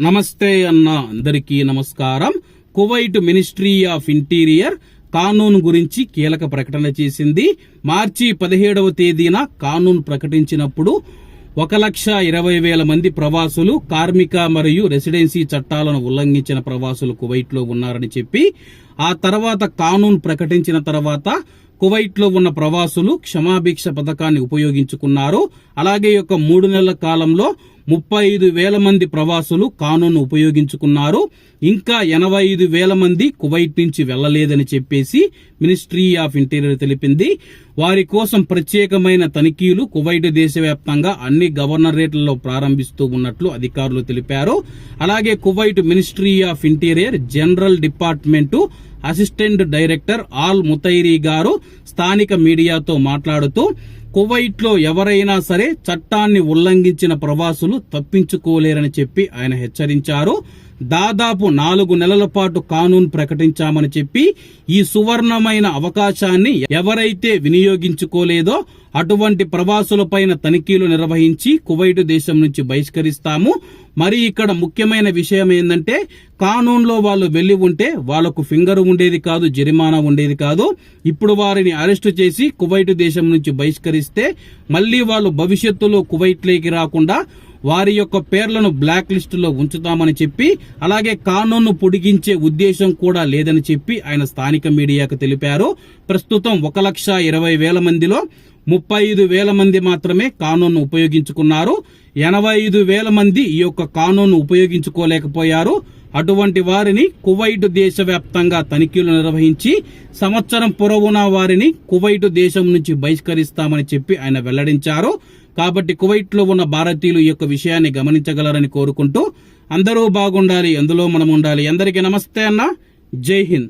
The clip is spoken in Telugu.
నమస్తే అన్న అందరికీ నమస్కారం. కువైట్ మినిస్ట్రీ ఆఫ్ ఇంటీరియర్ కానూన్ గురించి కీలక ప్రకటన చేసింది. మార్చి పదిహేడవ తేదీన కానూన్ ప్రకటించినప్పుడు ఒక లక్ష ఇరవై వేల మంది ప్రవాసులు కార్మిక మరియు రెసిడెన్సీ చట్టాలను ఉల్లంఘించిన ప్రవాసులు కువైట్లో ఉన్నారని చెప్పి ఆ తర్వాత కానూన్ ప్రకటించిన తర్వాత కువైట్లో ఉన్న ప్రవాసులు క్షమాభిక్ష పథకాన్ని ఉపయోగించుకున్నారు. అలాగే యొక్క మూడు నెలల కాలంలో ముప్పై ఐదు వేల మంది ప్రవాసులు కానూను ఉపయోగించుకున్నారు. ఇంకా ఎనభై ఐదు వేల మంది కువైట్ నుంచి వెళ్ళలేదని చెప్పేసి మినిస్ట్రీ ఆఫ్ ఇంటీరియర్ తెలిపింది. వారి కోసం ప్రత్యేకమైన తనిఖీలు కువైట్ దేశవ్యాప్తంగా అన్ని గవర్నరేట్లలో ప్రారంభిస్తూ ఉన్నట్లు అధికారులు తెలిపారు. అలాగే Kuwait ministry of interior general department assistant director Al Mutairi గారు స్థానిక మీడియాతో మాట్లాడుతూ కువైట్లో ఎవరైనా సరే చట్టాన్ని ఉల్లంఘించిన ప్రవాసులు తప్పించుకోలేరని చెప్పి ఆయన హెచ్చరించారు. దాదాపు నాలుగు నెలల పాటు కానూన్ ప్రకటించామని చెప్పి ఈ సువర్ణమైన అవకాశాన్ని ఎవరైతే వినియోగించుకోలేదో అటువంటి ప్రవాసులపైన తనిఖీలు నిర్వహించి కువైట్ దేశం నుంచి బహిష్కరిస్తాము. మరి ఇక్కడ ముఖ్యమైన విషయం ఏంటంటే కానూన్లో వాళ్ళు వెళ్ళి ఉంటే వాళ్ళకు ఫింగర్ ఉండేది కాదు జరిమానా ఉండేది కాదు. ఇప్పుడు వారిని అరెస్టు చేసి కువైట్ దేశం నుంచి బహిష్కరిస్తే మళ్ళీ వాళ్ళు భవిష్యత్తులో కువైట్లోకి రాకుండా వారి యొక్క పేర్లను బ్లాక్ లిస్టులో ఉంచుతామని చెప్పి అలాగే కానూన్ను పొడిగించే ఉద్దేశం కూడా లేదని చెప్పి ఆయన స్థానిక మీడియాకు తెలిపారు. ప్రస్తుతం ఒక లక్ష ఇరవై వేల మందిలో ముప్పై ఐదు వేల మంది మాత్రమే కానూన్ను ఉపయోగించుకున్నారు. ఎనభై ఐదు వేల మంది ఈ యొక్క కానూన్ను ఉపయోగించుకోలేకపోయారు. అటువంటి వారిని కువైట్ దేశవ్యాప్తంగా తనిఖీలు నిర్వహించి సంవత్సరం పొరవున వారిని కువైట్ దేశం నుంచి బహిష్కరిస్తామని చెప్పి ఆయన వెల్లడించారు. కాబట్టి కువైట్లో ఉన్న భారతీయులు ఈ యొక్క విషయాన్ని గమనించగలరని కోరుకుంటూ అందరూ బాగుండాలి అందులో మనం ఉండాలి అందరికీ నమస్తే అన్న. జై హింద్.